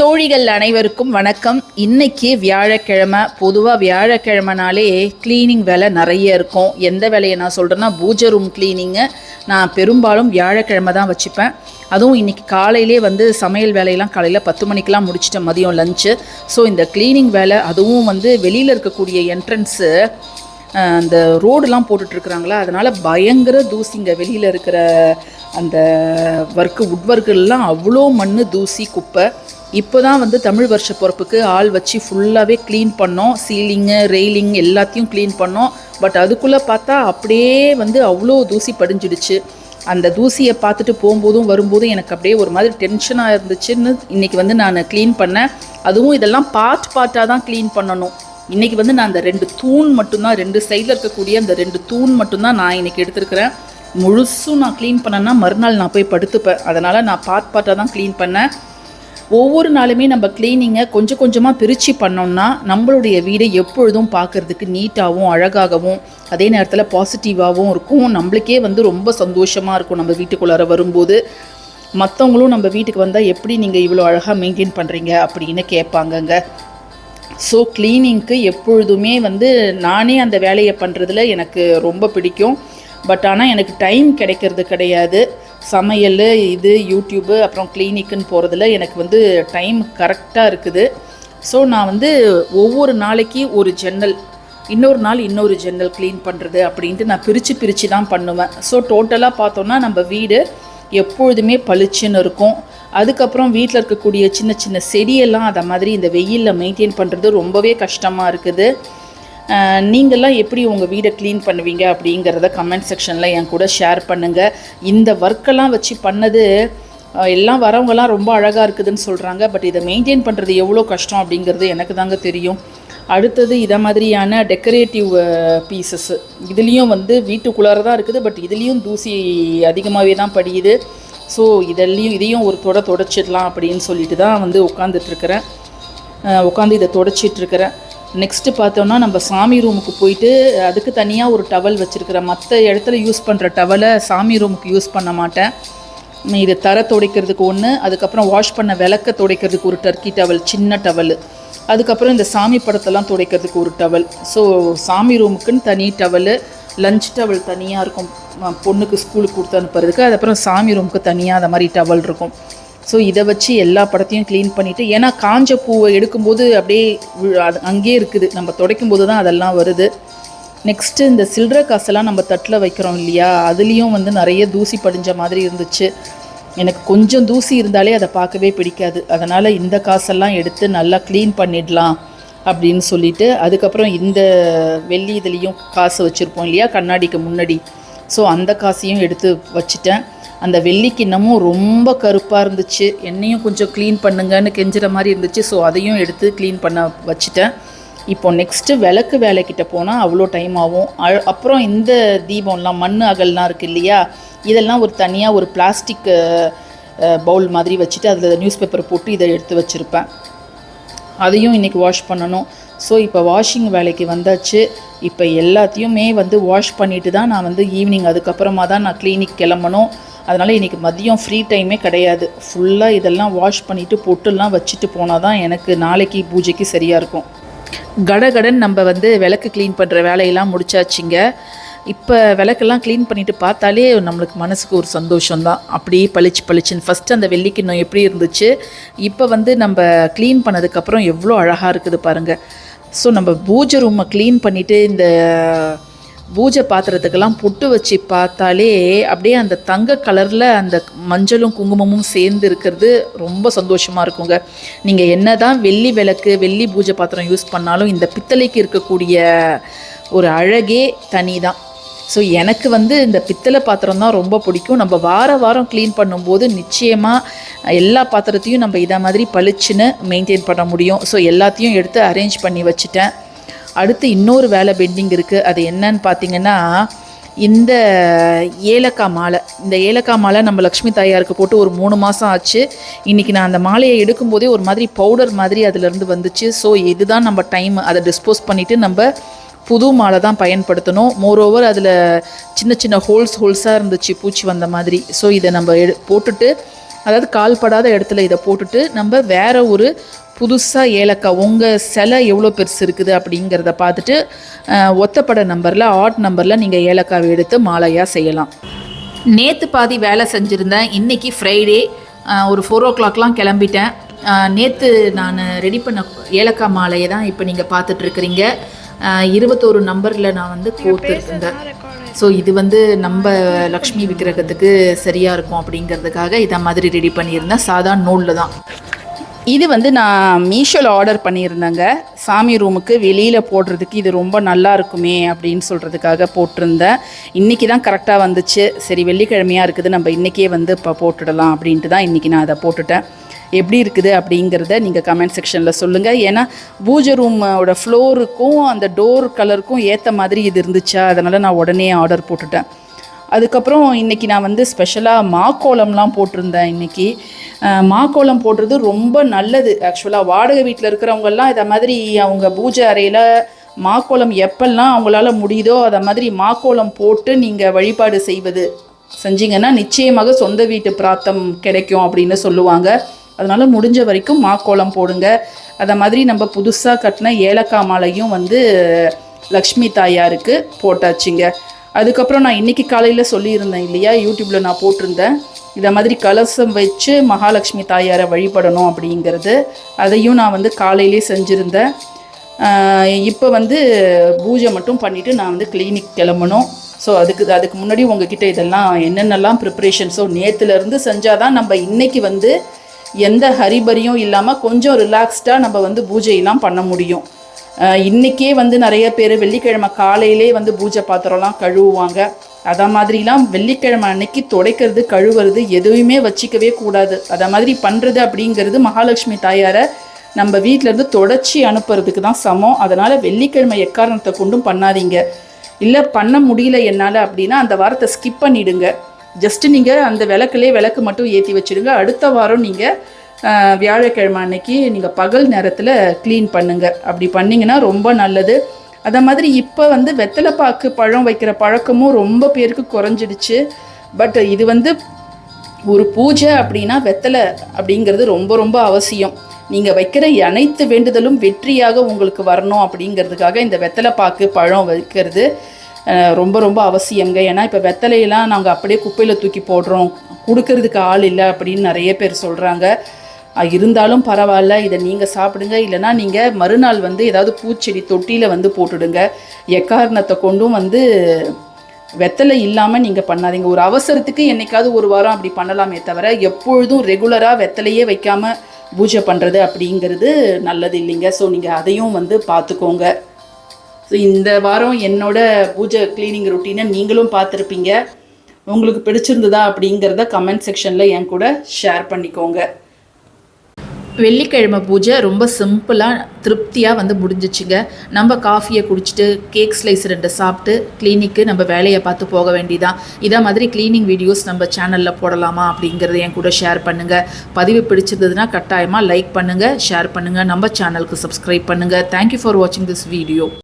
தோழிகள் அனைவருக்கும் வணக்கம். இன்னைக்கு வியாழக்கிழமை பொதுவாக வியாழக்கிழமைனாலே க்ளீனிங் வேலை நிறைய இருக்கும். எந்த வேலையை நான் சொல்கிறேன்னா பூஜை ரூம் க்ளீனிங்கு நான் பெரும்பாலும் வியாழக்கிழமை தான் வச்சுப்பேன். அதுவும் இன்றைக்கி காலையிலே வந்து சமையல் வேலையெல்லாம் காலையில் பத்து மணிக்கெலாம் முடிச்சிட்டேன் மதியம் லஞ்சு ஸோ இந்த க்ளீனிங் வேலை அதுவும் வந்து வெளியில் இருக்கக்கூடிய என்ட்ரன்ஸு அந்த ரோடுலாம் போட்டுட்ருக்குறாங்களா? அதனால் பயங்கர தூசிங்க வெளியில் இருக்கிற அந்த ஒர்க்கு உட்வர்க்கெல்லாம் அவ்வளோ மண் தூசி குப்பை. இப்போ தான் வந்து தமிழ் வருஷ பொறுப்புக்கு ஆள் வச்சு ஃபுல்லாகவே க்ளீன் பண்ணோம். சீலிங்கு ரெயிலிங் எல்லாத்தையும் க்ளீன் பண்ணோம். பட் அதுக்குள்ளே பார்த்தா அப்படியே வந்து அவ்வளோ தூசி படிஞ்சிடுச்சு. அந்த தூசியை பார்த்துட்டு போகும்போதும் வரும்போதும் எனக்கு அப்படியே ஒரு மாதிரி டென்ஷனாக இருந்துச்சுன்னு இன்றைக்கி வந்து நான் க்ளீன் பண்ணேன். அதுவும் இதெல்லாம் பார்ட் பார்ட்டாக தான் க்ளீன் பண்ணணும். இன்றைக்கி வந்து நான் அந்த ரெண்டு தூண் மட்டும்தான் ரெண்டு சைடில் இருக்கக்கூடிய அந்த ரெண்டு தூண் மட்டும்தான் நான் இன்றைக்கி எடுத்திருக்கிறேன். முழுசும் நான் க்ளீன் பண்ணேன்னா மறுநாள் நான் போய் படுத்துப்பேன். அதனால் நான் பார்ட் பார்ட்டாக தான் க்ளீன் பண்ணேன். ஒவ்வொரு நாளுமே நம்ம க்ளீனிங்கை கொஞ்சம் கொஞ்சமாக பிரித்து பண்ணோம்னா நம்மளுடைய வீடை எப்பொழுதும் பார்க்குறதுக்கு நீட்டாகவும் அழகாகவும் அதே நேரத்தில் பாசிட்டிவாகவும் இருக்கும். நம்மளுக்கே வந்து ரொம்ப சந்தோஷமாக இருக்கும் நம்ம வீட்டுக்குள்ளார வரும்போது. மற்றவங்களும் நம்ம வீட்டுக்கு வந்தால் எப்படி நீங்கள் இவ்வளோ அழகாக மெயின்டைன் பண்ணுறீங்க அப்படின்னு கேட்பாங்கங்க. ஸோ க்ளீனிங்க்கு எப்பொழுதுமே வந்து நானே அந்த வேலையை பண்ணுறதுல எனக்கு ரொம்ப பிடிக்கும். பட் ஆனால் எனக்கு டைம் கிடைக்கிறது கிடையாது. சமையல் இது யூடியூப்பு அப்புறம் கிளினிக்குன்னு போகிறதுல எனக்கு வந்து டைம் கரெக்டாக இருக்குது. ஸோ நான் வந்து ஒவ்வொரு நாளைக்கு ஒரு ஜன்னல் இன்னொரு நாள் இன்னொரு ஜன்னல் க்ளீன் பண்ணுறது அப்படின்ட்டு நான் பிரித்து பிரித்து தான் பண்ணுவேன். ஸோ டோட்டலாக பார்த்தோன்னா நம்ம வீடு எப்பொழுதுமே பளிச்சுன்னு இருக்கும். அதுக்கப்புறம் வீட்டில் இருக்கக்கூடிய சின்ன சின்ன செடியெல்லாம் அதை மாதிரி இந்த வெயிலில் மெயின்டைன் பண்ணுறது ரொம்பவே கஷ்டமாக இருக்குது. நீங்கள்லாம் எப்படி உங்கள் வீடை க்ளீன் பண்ணுவீங்க அப்படிங்கிறத கமெண்ட் செக்ஷனில் என் கூட ஷேர் பண்ணுங்கள் இந்த ஒர்க்கெல்லாம் வச்சு பண்ணது எல்லாம் வரவங்கலாம் ரொம்ப அழகாக இருக்குதுன்னு சொல்கிறாங்க பட் இதை மெயின்டைன் பண்ணுறது எவ்வளோ கஷ்டம் அப்படிங்கிறது எனக்கு தாங்க தெரியும். அடுத்தது இதை மாதிரியான டெக்கரேட்டிவ் பீசஸ்ஸு இதுலேயும் வந்து வீட்டுக்குள்ளார தான் இருக்குது. பட் இதுலேயும் தூசி அதிகமாகவே தான் படியுது. ஸோ இதெல்லையும் இதையும் ஒரு தொட தொடச்சிடலாம் அப்படின்னு சொல்லிட்டு தான் வந்து உட்காந்துட்ருக்கிறேன் உட்காந்து இதை தொடச்சிட்ருக்கிறேன். நெக்ஸ்ட்டு பார்த்தோம்னா நம்ம சாமி ரூமுக்கு போயிட்டு அதுக்கு தனியாக ஒரு டவல் வச்சுருக்கிறேன். மற்ற இடத்துல யூஸ் பண்ணுற டவலை சாமி ரூமுக்கு யூஸ் பண்ண மாட்டேன். இது தர துடைக்கிறதுக்கு ஒன்று அதுக்கப்புறம் வாஷ் பண்ண விளக்க துடைக்கிறதுக்கு ஒரு டர்க்கி டவல் சின்ன டவல் அதுக்கப்புறம் இந்த சாமி படத்தெல்லாம் துடைக்கிறதுக்கு ஒரு டவல் ஸோ சாமி ரூமுக்குன்னு தனி டவலு லஞ்ச் டவல் தனியாக இருக்கும். பொண்ணுக்கு ஸ்கூலுக்கு கொடுத்து அனுப்புறதுக்கு அதுக்கப்புறம் சாமி ரூமுக்கு தனியாக அந்த மாதிரி டவல் இருக்கும். ஸோ இதை வச்சு எல்லா படத்தையும் க்ளீன் பண்ணிவிட்டு ஏன்னா காஞ்ச பூவை எடுக்கும்போது அப்படியே அது அங்கேயே இருக்குது. நம்ம துடைக்கும் போது தான் அதெல்லாம் வருது. நெக்ஸ்ட்டு இந்த சில்லற காசெல்லாம் நம்ம தட்டில் வைக்கிறோம் இல்லையா? அதுலேயும் வந்து நிறைய தூசி படிஞ்ச மாதிரி இருந்துச்சு. எனக்கு கொஞ்சம் தூசி இருந்தாலே அதை பார்க்கவே பிடிக்காது. அதனால் இந்த காசெல்லாம் எடுத்து நல்லா க்ளீன் பண்ணிடலாம் அப்படின்னு சொல்லிட்டு அதுக்கப்புறம் இந்த வெள்ளி இதுலேயும் காசு வச்சுருப்போம் இல்லையா? கண்ணாடிக்கு முன்னாடி. ஸோ அந்த காசையும் எடுத்து வச்சுட்டேன். அந்த வெள்ளி கிண்ணமும் ரொம்ப கருப்பாக இருந்துச்சு. என்னையும் கொஞ்சம் க்ளீன் பண்ணுங்கன்னு கெஞ்சுற மாதிரி இருந்துச்சு. ஸோ அதையும் எடுத்து க்ளீன் பண்ண வச்சுட்டேன். இப்போ நெக்ஸ்ட்டு விளக்கு வேலைக்கிட்ட போனால் அவ்வளோ டைம் ஆகும். அ- அப்புறம் இந்த தீபம்லாம் மண் அகல்லாம் இருக்குது இல்லையா? இதெல்லாம் ஒரு தனியாக ஒரு பிளாஸ்டிக் பவுல் மாதிரி வச்சுட்டு அதில் நியூஸ் பேப்பர் போட்டு இதை எடுத்து வச்சுருப்பேன். அதையும் இன்றைக்கி வாஷ் பண்ணணும். ஸோ இப்போ வாஷிங் வேலைக்கு வந்தாச்சு. இப்போ எல்லாத்தையுமே வந்து வாஷ் பண்ணிட்டு தான் நான் வந்து ஈவினிங் அதுக்கப்புறமா தான் நான் கிளினிக் கிளம்பணும். அதனால் இன்றைக்கி மதியம் ஃப்ரீ டைமே கிடையாது. ஃபுல்லாக இதெல்லாம் வாஷ் பண்ணிவிட்டு பொட்டுலாம் வச்சுட்டு போனால் தான் எனக்கு நாளைக்கு பூஜைக்கு சரியாக இருக்கும். கடகடன் நம்ம வந்து விளக்கு க்ளீன் பண்ணுற வேலையெல்லாம் முடிச்சாச்சுங்க. இப்போ விளக்கெல்லாம் க்ளீன் பண்ணிட்டு பார்த்தாலே நம்மளுக்கு மனசுக்கு ஒரு சந்தோஷம்தான். அப்படியே பளிச்சு பளிச்சுன்னு ஃபஸ்ட்டு அந்த வெள்ளிக்கிண்ணம் எப்படி இருந்துச்சு? இப்போ வந்து நம்ம க்ளீன் பண்ணதுக்கப்புறம் எவ்வளோ அழகாக இருக்குது பாருங்கள் ஸோ நம்ம பூஜை ரூமை க்ளீன் பண்ணிவிட்டு இந்த பூஜை பாத்திரத்துக்கெல்லாம் பொட்டு வச்சு பார்த்தாலே அப்படியே அந்த தங்க கலரில் அந்த மஞ்சளும் குங்குமமும் சேர்ந்து இருக்கிறது ரொம்ப சந்தோஷமாக இருக்குங்க. நீங்கள் என்ன தான் வெள்ளி விளக்கு வெள்ளி பூஜை பாத்திரம் யூஸ் பண்ணாலும் இந்த பித்தளைக்கு இருக்கக்கூடிய ஒரு அழகே தனி தான் ஸோ எனக்கு வந்து இந்த பித்தளை பாத்திரம் தான் ரொம்ப பிடிக்கும். நம்ம வார வாரம் க்ளீன் பண்ணும்போது நிச்சயமாக எல்லா பாத்திரத்தையும் நம்ம இதை மாதிரி பளிச்சுன்னு மெயின்டைன் பண்ண முடியும். ஸோ எல்லாத்தையும் எடுத்து அரேஞ்ச் பண்ணி வச்சுட்டேன். அடுத்து இன்னொரு வேலை பெண்டிங் இருக்குது அது என்னன்னு பார்த்தீங்கன்னா இந்த ஏலக்காய் மாலை. இந்த ஏலக்காய் மாலை நம்ம லக்ஷ்மி தாயாருக்கு போட்டு ஒரு மூணு மாதம் ஆச்சு. இன்றைக்கி நான் அந்த மாலையை எடுக்கும்போதே ஒரு மாதிரி பவுடர் மாதிரி அதுலேருந்து வந்துச்சு. ஸோ இதுதான் நம்ம டைம் அதை டிஸ்போஸ் பண்ணிவிட்டு நம்ம புது மாலை தான் பயன்படுத்தணும். மோரோவர் அதில் சின்ன சின்ன ஹோல்ஸ் ஹோல்ஸாக இருந்துச்சு பூச்சி வந்த மாதிரி. ஸோ இதை நம்ம எடு போட்டுட்டு அதாவது கால்படாத இடத்துல இதை போட்டுட்டு நம்ம வேறு ஒரு புதுசாக ஏலக்காய் உங்கள் சிலை எவ்வளோ பெருசு இருக்குது அப்படிங்கிறத பார்த்துட்டு ஒத்தப்பட நம்பரில் ஆட் நம்பரில் நீங்கள் ஏலக்காவை எடுத்து மாலையாக செய்யலாம். நேற்று பாதி வேலை செஞ்சுருந்தேன். இன்றைக்கி ஃப்ரைடே ஒரு ஃபோர் ஓ கிளாக்லாம் கிளம்பிட்டேன் நேற்று நான் ரெடி பண்ண ஏலக்காய் மாலையை தான் இப்போ நீங்கள் பார்த்துட்ருக்குறீங்க. இருபத்தோரு நம்பரில் நான் வந்து கோர்த்துருக்கேங்க ஸோ இது வந்து நம்ம லக்ஷ்மி விக்கிரகத்துக்கு சரியாக இருக்கும் அப்படிங்கிறதுக்காக இதை மாதிரி ரெடி பண்ணியிருந்தேன். சாதா நூலில் தான். இது வந்து நான் மீஷோவில் ஆர்டர் பண்ணியிருந்தேங்க. சாமி ரூமுக்கு வெளியில் போடுறதுக்கு இது ரொம்ப நல்லா இருக்குமே அப்படின்னு சொல்கிறதுக்காக போட்டிருந்தேன். இன்றைக்கி தான் கரெக்டாக வந்துச்சு. சரி வெள்ளிக்கிழமையாக இருக்குது. நம்ம இன்றைக்கே வந்து இப்போ போட்டுடலாம் அப்படின்ட்டு தான் இன்றைக்கி நான் அதை போட்டுட்டேன். எப்படி இருக்குது அப்படிங்கிறத நீங்கள் கமெண்ட் செக்ஷனில் சொல்லுங்கள் ஏன்னா பூஜை ரூமோட ஃப்ளோருக்கும் அந்த டோர் கலருக்கும் ஏற்ற மாதிரி இது இருந்துச்சா? அதனால் நான் உடனே ஆர்டர் போட்டுட்டேன். அதுக்கப்புறம் இன்றைக்கி நான் வந்து ஸ்பெஷலாக மாக்கோலம்லாம் போட்டிருந்தேன் இன்றைக்கி மாக்கோலம் போடுறது ரொம்ப நல்லது. ஆக்சுவலாக வாடகை வீட்டில் இருக்கிறவங்கெல்லாம் இதை மாதிரி அவங்க பூஜை அறையில் மாக்கோலம் எப்பெல்லாம் அவங்களால முடியுதோ அதை மாதிரி மாக்கோலம் போட்டு நீங்கள் வழிபாடு செய்வது. செஞ்சீங்கன்னா நிச்சயமாக சொந்த வீட்டு பிராத்தம் கிடைக்கும் அப்படின்னு சொல்லுவாங்க. அதனால் முடிஞ்ச வரைக்கும் மாக்கோலம் போடுங்க. அதை மாதிரி நம்ம புதுசாக கட்டின ஏலக்காய் மாலையும் வந்து லக்ஷ்மி தாயாருக்கு போட்டாச்சுங்க. அதுக்கப்புறம் நான் இன்னைக்கு காலையில் சொல்லியிருந்தேன் இல்லையா? யூடியூப்பில் நான் போட்டிருந்தேன். இதை மாதிரி கலசம் வச்சு மகாலட்சுமி தாயாரை வழிபடணும் அப்படிங்கிறது. அதையும் நான் வந்து காலையிலே செஞ்சுருந்தேன். இப்போ வந்து பூஜை மட்டும் பண்ணிவிட்டு நான் வந்து கிளினிக் கிளம்பணும். ஸோ அதுக்கு அதுக்கு முன்னாடி உங்ககிட்ட இதெல்லாம் என்னென்னலாம் ப்ரிப்ரேஷன்ஸோ நேற்றுலேருந்து செஞ்சால் தான் நம்ம இன்றைக்கி வந்து எந்த ஹரிபரியும் இல்லாமல் கொஞ்சம் ரிலாக்ஸ்டாக நம்ம வந்து பூஜையெல்லாம் பண்ண முடியும். இன்றைக்கே இன்னைக்கே வந்து நிறைய பேர் வெள்ளிக்கிழமை காலையிலே வந்து பூஜை பாத்திரம்லாம் கழுவுவாங்க. அதை மாதிரிலாம் வெள்ளிக்கிழமை அன்னைக்கு துடைக்கிறது கழுவுறது எதுவுமே வச்சிக்கவே கூடாது. அதை மாதிரி பண்ணுறது அப்படிங்கிறது மகாலட்சுமி தாயாரை நம்ம வீட்டிலேருந்து தொடச்சி அனுப்புறதுக்கு தான் சமம். அதனால் வெள்ளிக்கிழமை எக்காரணத்தை கொண்டும் பண்ணாதீங்க. இல்லை பண்ண முடியல என்னால் அப்படின்னா அந்த வாரத்தை ஸ்கிப் பண்ணிடுங்க. ஜஸ்ட் நீங்கள் அந்த விளக்குலேயே விளக்கு மட்டும் ஏற்றி வச்சுடுங்க. அடுத்த வாரம் நீங்கள் வியாழக்கிழமை அன்னைக்கு நீங்கள் பகல் நேரத்தில் க்ளீன் பண்ணுங்க. அப்படி பண்ணிங்கன்னா ரொம்ப நல்லது. அதை மாதிரி இப்போ வந்து வெத்தலைப்பாக்கு பழம் வைக்கிற பழக்கமும் ரொம்ப பேருக்கு குறைஞ்சிடுச்சு. பட் இது வந்து ஒரு பூஜை அப்படின்னா வெத்தலை அப்படிங்கிறது ரொம்ப ரொம்ப அவசியம். நீங்கள் வைக்கிற அனைத்து வேண்டுதலும் வெற்றியாக உங்களுக்கு வரணும் அப்படிங்கிறதுக்காக இந்த வெத்தலைப்பாக்கு பழம் வைக்கிறது ரொம்ப ரொம்ப அவசியங்க ஏன்னா இப்போ வெத்தலையெல்லாம் நாங்கள் அப்படியே குப்பையில் தூக்கி போடுறோம். கொடுக்கறதுக்கு ஆள் இல்லை அப்படின்னு நிறைய பேர் சொல்கிறாங்க இருந்தாலும் பரவாயில்ல இதை நீங்கள் சாப்பிடுங்க. இல்லைன்னா நீங்கள் மறுநாள் வந்து ஏதாவது பூச்செடி தொட்டியில் வந்து போட்டுடுங்க. எக்காரணத்தை கொண்டும் வந்து வெத்தலை இல்லாமல் நீங்கள் பண்ணாதீங்க. ஒரு அவசரத்துக்கு என்னைக்காவது ஒரு வாரம் அப்படி பண்ணலாமே தவிர எப்பொழுதும் ரெகுலராக வெத்தலையே வைக்காமல் பூஜை பண்ணுறது அப்படிங்கிறது நல்லது இல்லைங்க. ஸோ நீங்கள் அதையும் வந்து பார்த்துக்கோங்க. ஸோ இந்த வாரம் என்னோட பூஜை க்ளீனிங் ரொட்டீனை நீங்களும் பார்த்துருப்பீங்க. உங்களுக்கு பிடிச்சிருந்ததா அப்படிங்கிறத கமெண்ட் செக்ஷனில் என் கூட ஷேர் பண்ணிக்கோங்க. வெள்ளிக்கிழமை பூஜை ரொம்ப சிம்பிளாக திருப்தியாக வந்து முடிஞ்சிச்சுங்க. நம்ம காஃபியை குடிச்சிட்டு கேக் ஸ்லைஸ் ரெண்டு சாப்பிட்டு கிளினிக்கு நம்ம வேலையை பார்த்து போக வேண்டியதான் இதே மாதிரி க்ளீனிங் வீடியோஸ் நம்ம சேனலில் போடலாமா அப்படிங்கிறத என் கூட ஷேர் பண்ணுங்கள் பதிவு பிடிச்சிருந்ததுன்னா கட்டாயமாக லைக் பண்ணுங்கள் ஷேர் பண்ணுங்கள் நம்ம சேனலுக்கு சப்ஸ்கிரைப் பண்ணுங்கள் தேங்க்யூ ஃபார் வாட்சிங் திஸ் வீடியோ